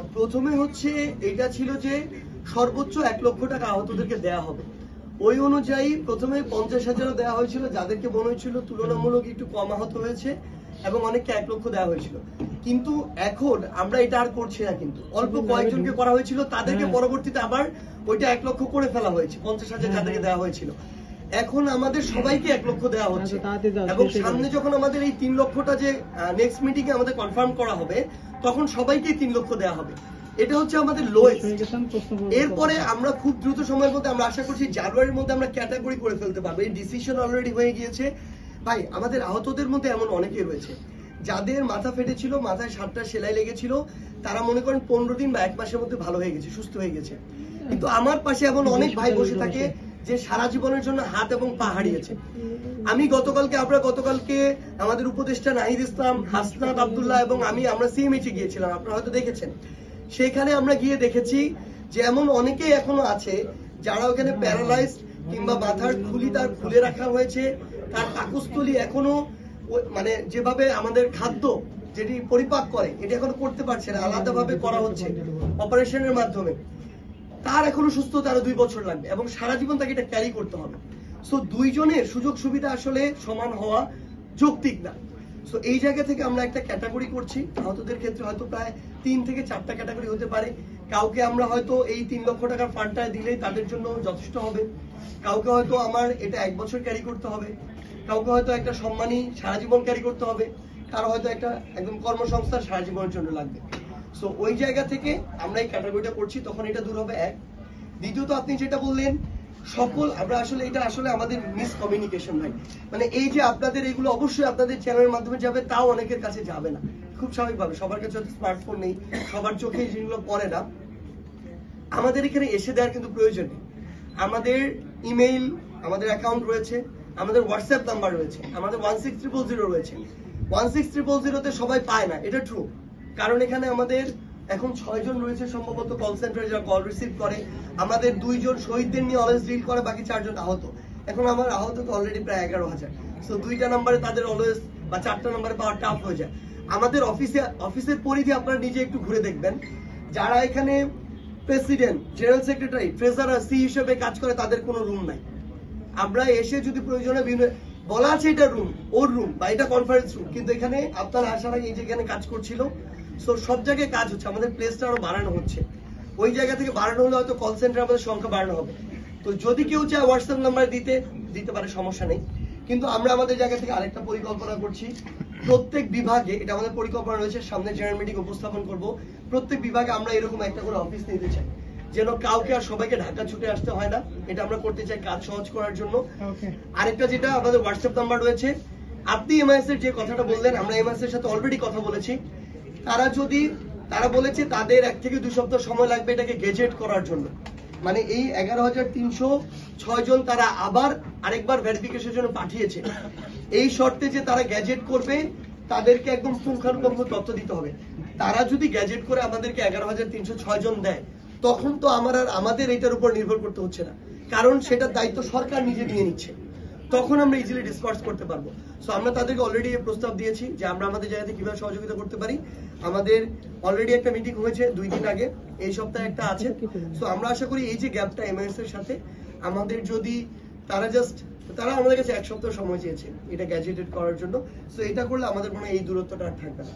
প্রথমে হচ্ছে এটা ছিল যে সর্বোচ্চ এক লক্ষ টাকা আহতদেরকে দেয়া হবে। ওই অনুযায়ী প্রথমে পঞ্চাশ হাজারও দেওয়া হয়েছিল যাদেরকে মনে হয়েছিল তুলনামূলক একটু কম আহত হয়েছে এবং অনেককে এক লক্ষ দেওয়া হয়েছিল। কিন্তু এখন আমরা এটা আর করছি না কিন্তু। অল্প কয়েকজনকে করা হয়েছিল তাদেরকে হ্যাঁ। পরবর্তীতে আবার ওইটা এক লক্ষ করে ফেলা হয়েছে পঞ্চাশ হাজার হ্যাঁ, যাদেরকে হ্যাঁ। দেওয়া হয়েছিল। এখন আমাদের সবাইকে এক লক্ষ দেওয়া হচ্ছে। এবং সামনে যখন আমাদের এই তিন লক্ষটা যে নেক্সট মিটিং এ আমাদের কনফার্ম করা হবে তখন সবাইকে তিন লক্ষ দেওয়া হবে। এটা হচ্ছে আমাদের লোয়েস্ট। এরপরে আমরা খুব দ্রুত সময়ের মধ্যে আমরা আশা করছি জানুয়ারির মধ্যে আমরা ক্যাটাগরি করে ফেলতে পারব। এই ডিসিশন অলরেডি হয়ে গিয়েছে। ভাই, আমাদের আহতদের মধ্যে এমন অনেকেই রয়েছে। যাদের মাথা ফেটেছিল, মাথায় সাতটা সেলাই লেগেছিল, তারা মনে করেন পনেরো দিন বা এক মাসের মধ্যে ভালো হয়ে গেছে, সুস্থ হয়ে গেছে। কিন্তু আমার পাশে এমন অনেক ভাই বসে থাকে যে সারা জীবনের জন্য হাত এবং পা হারিয়েছে। আমি গতকালকে, আমরা গতকালকে আমাদের উপদেষ্টা নাহিদ ইসলাম, হাসনাত আব্দুল্লাহ এবং আমি, আমরা সিএমএইচে গিয়েছিলাম, আপনারা হয়তো দেখেছেন। সেখানে আমরা গিয়ে দেখেছি যে এমন অনেকেই এখনও আছে যারা ওখানে প্যারালাইজ কিংবা মাথার খুলি তার খুলে রাখা হয়েছে, তার পাকস্থলী এখনও মানে যেভাবে আমাদের খাদ্য যেটি পরিপাক করে, এটি এখনও করতে পারছে না, আলাদাভাবে করা হচ্ছে অপারেশনের মাধ্যমে। তার এখনও সুস্থতা আরও দুই বছর লাগবে এবং সারা জীবন তাকে এটা ক্যারি করতে হবে। সো দুইজনের সুযোগ সুবিধা আসলে সমান হওয়া যৌক্তিক না। সো এই জায়গা থেকে আমরা একটা ক্যাটাগরি করছি। আহতদের ক্ষেত্রে হয়তো প্রায় তিন থেকে চারটা ক্যাটাগরি হতে পারে। কাউকে আমরা হয়তো এই তিন লক্ষ টাকার ফান্ডটা দিলেই তাদের জন্য যথেষ্ট হবে। কাউকে হয়তো আমার এটা এক বছর ক্যারি করতে হবে। কাউকে হয়তো একটা সম্মানী সারা জীবন ক্যারি করতে হবে। কারও হয়তো একটা একদম কর্মসংস্থান সারা জীবনের জন্য লাগবে। সো ওই জায়গা থেকে আমরা এই ক্যাটাগরিটা করছি, তখন এটা দূর হবে এক। দ্বিতীয়ত আপনি যেটা বললেন, সকল, আমরা আসলে এটা আসলে আমাদের মিস কমিউনিকেশন ভাই মানে এই যে আপনাদের এগুলো অবশ্যই আপনাদের চ্যানেলের মাধ্যমে যাবে, তাও অনেকের কাছে যাবে না। খুব স্বাভাবিকভাবে, সবার কাছে হয়তো স্মার্টফোন নেই, সবার চোখে এই জিনিসগুলো পড়ে না। আমাদের এখানে এসে দেওয়ার কিন্তু প্রয়োজন নেই। আমাদের ইমেইল আমাদের অ্যাকাউন্ট রয়েছে, আমাদের হোয়াটসঅ্যাপ নাম্বার রয়েছে, আমাদের ওয়ান সিক্স ট্রিপল জিরো রয়েছে। ওয়ান সিক্স ট্রিপল জিরোতে সবাই পায় না, এটা ট্রু কারণ এখানে আমাদের এখন ছয়জন রয়েছে সম্ভবত কল সেন্টারে যারা কল রিসিভ করে। আমাদের দুইজন শহীদদের নিয়ে অলওয়েজ ডিল করে, বাকি চারজন আহত। এখন আমার আহত তো অলরেডি প্রায় এগারো হাজার। সো দুইটা নাম্বারে তাদের অলওয়েজ বা চারটা নাম্বারে পাওয়া টাফ হয়ে যায়। আমাদের অফিসে অফিসের পরিধি আপনারা নিজে একটু ঘুরে দেখবেন। যারা এখানে প্রেসিডেন্ট জেনারেল সেক্রেটারি ট্রেজারার সি হিসেবে কাজ করে, তাদের কোনো রুম নাই। আমরা এসে যদি প্রয়োজনে বিভিন্ন বলা আছে এটা রুম ওর রুম বা এটা কনফারেন্স রুম কিন্তু এখানে আপনারা আসার আগে এই যে এখানে কাজ করছিল সো সব জায়গায় কাজ হচ্ছে আমাদের প্লেসটা আরও বাড়ানো হচ্ছে। ওই জায়গা থেকে বাড়ানো হলে হয়তো কল সেন্টার আমাদের সংখ্যা বাড়ানো হবে। তো যদি কেউ চায় হোয়াটসঅ্যাপ নাম্বার দিতে দিতে পারে সমস্যা নেই। কিন্তু আমরা আমাদের জায়গা থেকে আরেকটা পরিকল্পনা করছি। প্রত্যেক বিভাগে এটা আমাদের পরিকল্পনা রয়েছে সামনে জেনারেল মিটিং উপস্থাপন করব। প্রত্যেক বিভাগে আমরা এরকম একটা করে অফিস নিতে চাই। যেন কাউকে আর সবাইকে ঢাকা ছুটে আসতে হয় না। এটা আমরা করতে চাই কাজ সহজ করার জন্য। আরেকটা যেটা আমাদের হোয়াটসঅ্যাপ নাম্বার রয়েছে। আপনি এমআইএস এর যে কথাটা বললেন আমরা এমআইএস এর সাথে অলরেডি কথা বলেছি। তারা যদি, তারা বলেছে তাদের এক থেকে দুই সপ্তাহ সময় লাগবে এটাকে গেজেট করার জন্য। মানে এই এগারো হাজার তিনশো ছয় জন তারা আবার আরেকবার ভেরিফিকেশনের জন্য পাঠিয়েছে। এই শর্তে যে তারা গ্যাজেট করবে, তাদেরকে একদম পুঙ্খানুপুঙ্খ তথ্য দিতে হবে। তারা যদি গ্যাজেট করে আমাদেরকে এগারো হাজার তিনশো ছয় জন দেয়, তখন তো আমার আর আমাদের এটার উপর নির্ভর করতে হচ্ছে না। কারণ সেটার দায়িত্ব সরকার নিজে নিয়ে নিচ্ছে। তখন আমরা ইজিলি ডিসপার্স করতে পারব। সো আমরা তাদেরকে অলরেডি প্রস্তাব দিয়েছি যে আমরা আমাদের জায়গাতে কীভাবে সহযোগিতা করতে পারি। আমাদের অলরেডি একটা মিটিং হয়েছে দুই দিন আগে, এই সপ্তাহে একটা আছে। সো আমরা আশা করি এই যে গ্যাপটা এমএস এর সাথে, আমাদের যদি তারা জাস্ট তারা আমাদের কাছে এক সপ্তাহ সময় চেয়েছে এটা গ্যাজেটেড করার জন্য। সো এটা করলে আমাদের হয় এই দূরত্বটা আর থাকবে না।